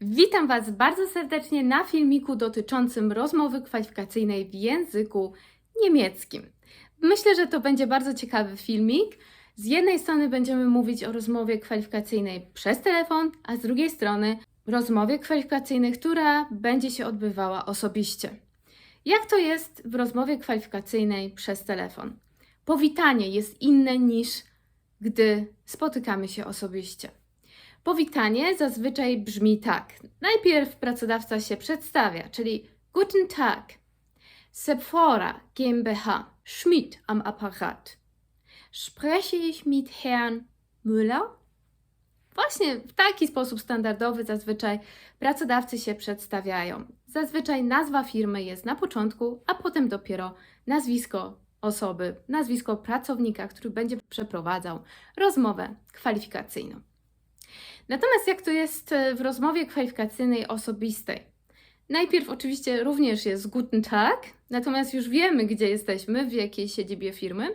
Witam Was bardzo serdecznie na filmiku dotyczącym rozmowy kwalifikacyjnej w języku niemieckim. Myślę, że to będzie bardzo ciekawy filmik. Z jednej strony będziemy mówić o rozmowie kwalifikacyjnej przez telefon, a z drugiej strony rozmowie kwalifikacyjnej, która będzie się odbywała osobiście. Jak to jest w rozmowie kwalifikacyjnej przez telefon? Powitanie jest inne niż gdy spotykamy się osobiście. Powitanie zazwyczaj brzmi tak. Najpierw pracodawca się przedstawia, czyli Guten Tag, Sephora GmbH, Schmidt am Apparat. Spreche ich mit Herrn Müller? Właśnie w taki sposób standardowy zazwyczaj pracodawcy się przedstawiają. Zazwyczaj nazwa firmy jest na początku, a potem dopiero nazwisko osoby, nazwisko pracownika, który będzie przeprowadzał rozmowę kwalifikacyjną. Natomiast jak to jest e, w rozmowie kwalifikacyjnej osobistej? Najpierw oczywiście również jest Guten Tag, natomiast już wiemy, gdzie jesteśmy, w jakiej siedzibie firmy,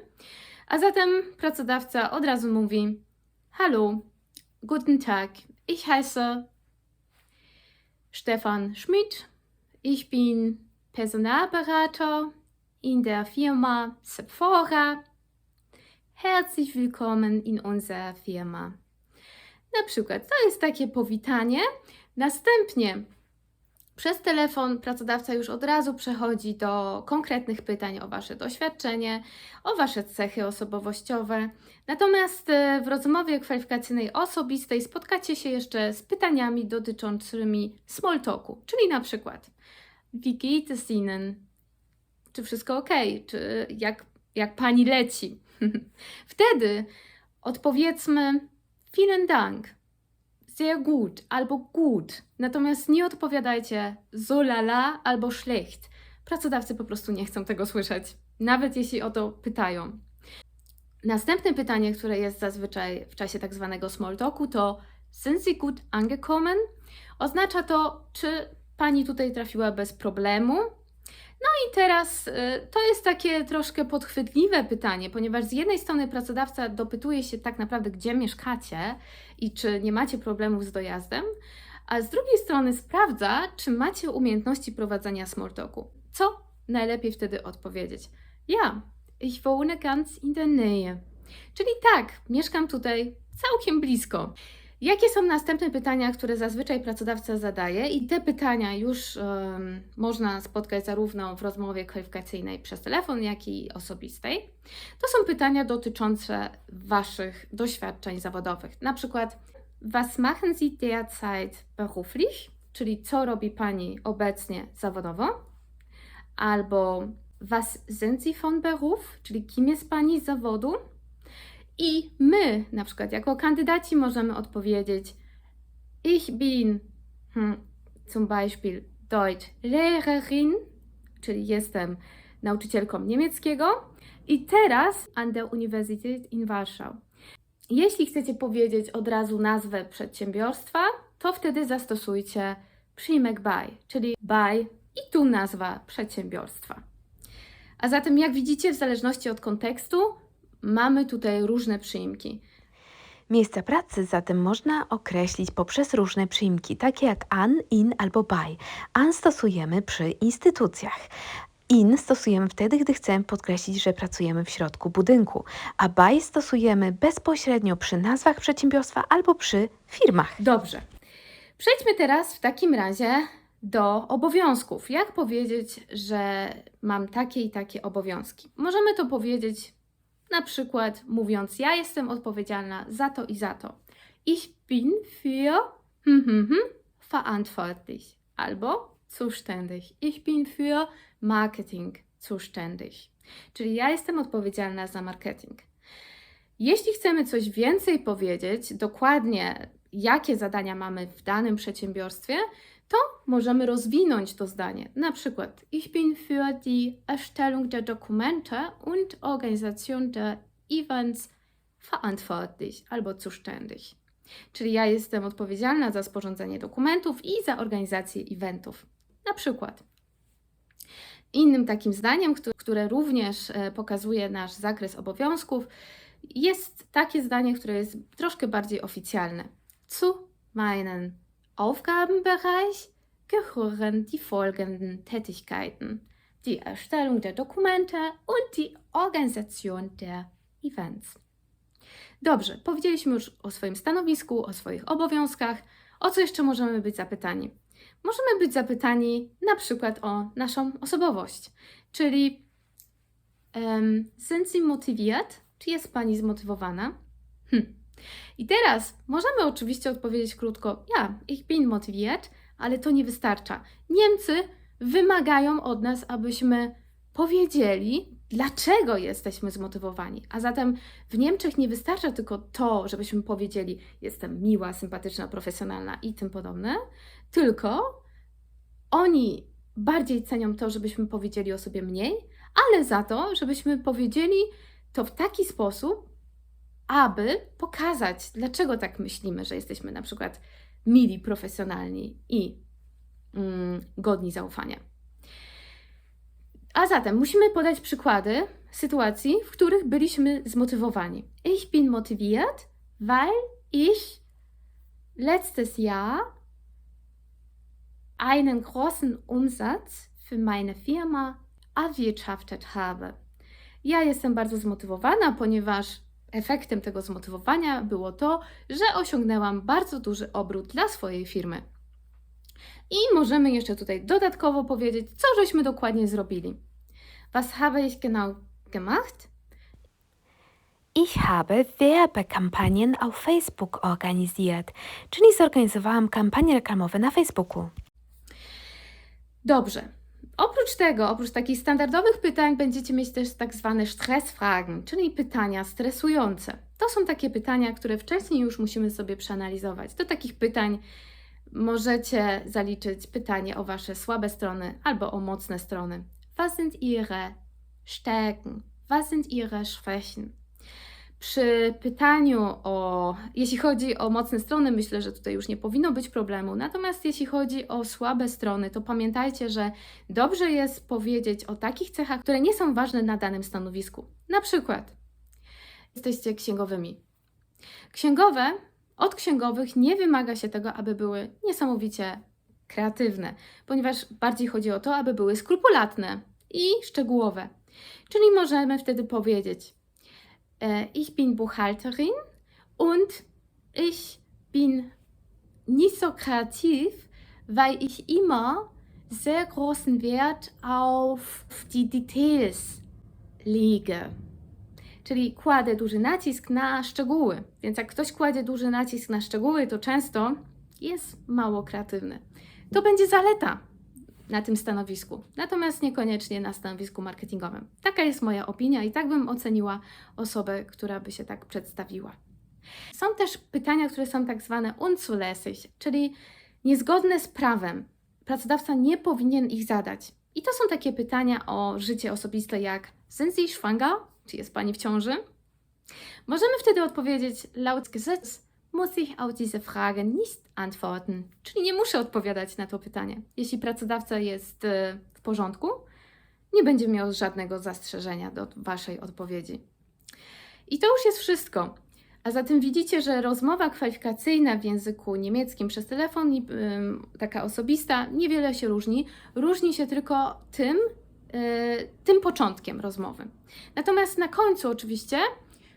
a zatem pracodawca od razu mówi Hallo, Guten Tag, ich heiße Stefan Schmidt, ich bin Personalberater in der Firma Sephora. Herzlich willkommen in unserer Firma. Na przykład to jest takie powitanie. Następnie przez telefon pracodawca już od razu przechodzi do konkretnych pytań o Wasze doświadczenie, o Wasze cechy osobowościowe. Natomiast e, w rozmowie kwalifikacyjnej osobistej spotkacie się jeszcze z pytaniami dotyczącymi small talku, czyli na przykład Wie geht es? Czy wszystko ok? Czy jak, jak Pani leci? Wtedy odpowiedzmy Vielen Dank. Sehr gut albo gut. Natomiast nie odpowiadajcie so lala albo schlecht. Pracodawcy po prostu nie chcą tego słyszeć, nawet jeśli o to pytają. Następne pytanie, które jest zazwyczaj w czasie tak zwanego small talku, to sind Sie gut angekommen? Oznacza to, czy pani tutaj trafiła bez problemu, no i teraz y, to jest takie troszkę podchwytliwe pytanie, ponieważ z jednej strony pracodawca dopytuje się tak naprawdę, gdzie mieszkacie i czy nie macie problemów z dojazdem, a z drugiej strony sprawdza, czy macie umiejętności prowadzenia small talku. Co najlepiej wtedy odpowiedzieć? Ja, ich wohne ganz in der Nähe. Czyli tak, mieszkam tutaj całkiem blisko. Jakie są następne pytania, które zazwyczaj pracodawca zadaje? I te pytania już em, można spotkać zarówno w rozmowie kwalifikacyjnej przez telefon, jak i osobistej. To są pytania dotyczące Waszych doświadczeń zawodowych. Na przykład, was machen Sie derzeit beruflich? Czyli co robi Pani obecnie zawodowo? Albo was sind Sie von Beruf? Czyli kim jest Pani z zawodu? I my, na przykład jako kandydaci, możemy odpowiedzieć: Ich bin hm, zum Beispiel Deutsch Lehrerin, czyli jestem nauczycielką niemieckiego i teraz an der Universität in Warschau. Jeśli chcecie powiedzieć od razu nazwę przedsiębiorstwa, to wtedy zastosujcie przyjmek by, czyli by i tu nazwa przedsiębiorstwa. A zatem, jak widzicie, w zależności od kontekstu, mamy tutaj różne przyimki. Miejsca pracy zatem można określić poprzez różne przyimki, takie jak an, in albo by. An stosujemy przy instytucjach. In stosujemy wtedy, gdy chcemy podkreślić, że pracujemy w środku budynku, a by stosujemy bezpośrednio przy nazwach przedsiębiorstwa albo przy firmach. Dobrze. Przejdźmy teraz w takim razie do obowiązków. Jak powiedzieć, że mam takie i takie obowiązki? Możemy to powiedzieć na przykład mówiąc: Ja jestem odpowiedzialna za to i za to. Ich bin für hm, hm, hm, verantwortlich albo zuständig. Ich bin für Marketing zuständig. Czyli ja jestem odpowiedzialna za marketing. Jeśli chcemy coś więcej powiedzieć, dokładnie jakie zadania mamy w danym przedsiębiorstwie, to możemy rozwinąć to zdanie. Na przykład, ich bin für die Erstellung der Dokumente und Organisation der Events verantwortlich albo zuständig. Czyli ja jestem odpowiedzialna za sporządzenie dokumentów i za organizację eventów. Na przykład. Innym takim zdaniem, któ- które również e, pokazuje nasz zakres obowiązków, jest takie zdanie, które jest troszkę bardziej oficjalne. Zu meinen Aufgabenbereich gehören die folgenden Tätigkeiten. Die Erstellung der Dokumente und die Organisation der Events. Dobrze, powiedzieliśmy już o swoim stanowisku, o swoich obowiązkach. O co jeszcze możemy być zapytani? Możemy być zapytani na przykład o naszą osobowość, czyli um, sind Sie motiviert? Czy jest Pani zmotywowana? Hm. I teraz możemy oczywiście odpowiedzieć krótko: Ja, ich bin motiviert, ale to nie wystarcza. Niemcy wymagają od nas, abyśmy powiedzieli, dlaczego jesteśmy zmotywowani. A zatem w Niemczech nie wystarcza tylko to, żebyśmy powiedzieli: Jestem miła, sympatyczna, profesjonalna i tym podobne, tylko oni bardziej cenią to, żebyśmy powiedzieli o sobie mniej, ale za to, żebyśmy powiedzieli to w taki sposób, aby pokazać, dlaczego tak myślimy, że jesteśmy na przykład mili, profesjonalni i mm, godni zaufania. A zatem musimy podać przykłady sytuacji, w których byliśmy zmotywowani. Ich bin motiviert, weil ich letztes Jahr einen großen Umsatz für meine Firma erwirtschaftet habe. Ja jestem bardzo zmotywowana, ponieważ efektem tego zmotywowania było to, że osiągnęłam bardzo duży obrót dla swojej firmy. I możemy jeszcze tutaj dodatkowo powiedzieć, co żeśmy dokładnie zrobili. Was habe ich genau gemacht? Ich habe Werbekampagnen auf Facebook organisiert, czyli zorganizowałam kampanie reklamowe na Facebooku. Dobrze. Oprócz tego, oprócz takich standardowych pytań, będziecie mieć też tak zwane Stressfragen, czyli pytania stresujące. To są takie pytania, które wcześniej już musimy sobie przeanalizować. Do takich pytań możecie zaliczyć pytanie o Wasze słabe strony albo o mocne strony. Was sind Ihre Stärken? Was sind Ihre Schwächen? Przy pytaniu o, jeśli chodzi o mocne strony, myślę, że tutaj już nie powinno być problemu. Natomiast jeśli chodzi o słabe strony, to pamiętajcie, że dobrze jest powiedzieć o takich cechach, które nie są ważne na danym stanowisku. Na przykład jesteście księgowymi. Księgowe od księgowych nie wymaga się tego, aby były niesamowicie kreatywne, ponieważ bardziej chodzi o to, aby były skrupulatne i szczegółowe. Czyli możemy wtedy powiedzieć: äh, Ich bin Buchhalterin und ich bin nicht so kreativ, weil ich immer sehr großen Wert auf die Details lege. Czyli kładę duży nacisk na szczegóły. Więc jak ktoś kładzie duży nacisk na szczegóły, to często jest mało kreatywny. To będzie zaleta na tym stanowisku, natomiast niekoniecznie na stanowisku marketingowym. Taka jest moja opinia i tak bym oceniła osobę, która by się tak przedstawiła. Są też pytania, które są tak zwane unzulässig, czyli niezgodne z prawem. Pracodawca nie powinien ich zadać. I to są takie pytania o życie osobiste jak sind Sie schwanger? Czy jest Pani w ciąży? Możemy wtedy odpowiedzieć laut Gesetz muss ich auf diese Frage nicht antworten. Czyli nie muszę odpowiadać na to pytanie. Jeśli pracodawca jest e, w porządku, nie będzie miał żadnego zastrzeżenia do Waszej odpowiedzi. I to już jest wszystko. A zatem widzicie, że rozmowa kwalifikacyjna w języku niemieckim przez telefon, ym, taka osobista, niewiele się różni. Różni się tylko tym, yy, tym początkiem rozmowy. Natomiast na końcu oczywiście,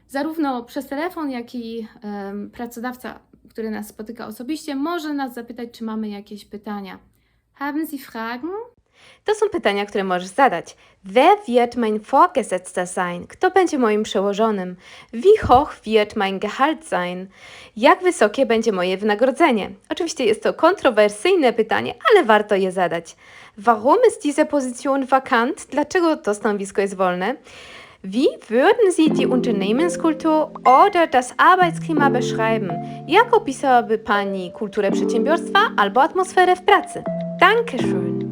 zarówno przez telefon, jak i pracodawca, który nas spotyka osobiście, może nas zapytać, czy mamy jakieś pytania. Haben Sie Fragen? To są pytania, które możesz zadać. Wer wird mein Vorgesetzter sein? Kto będzie moim przełożonym? Wie hoch wird mein Gehalt sein? Jak wysokie będzie moje wynagrodzenie? Oczywiście jest to kontrowersyjne pytanie, ale warto je zadać. Warum ist diese Position vakant? Dlaczego to stanowisko jest wolne? Wie würden Sie die Unternehmenskultur oder das Arbeitsklima beschreiben? Jak opisałaby Pani kulturę przedsiębiorstwa albo atmosferę w pracy? Dankeschön!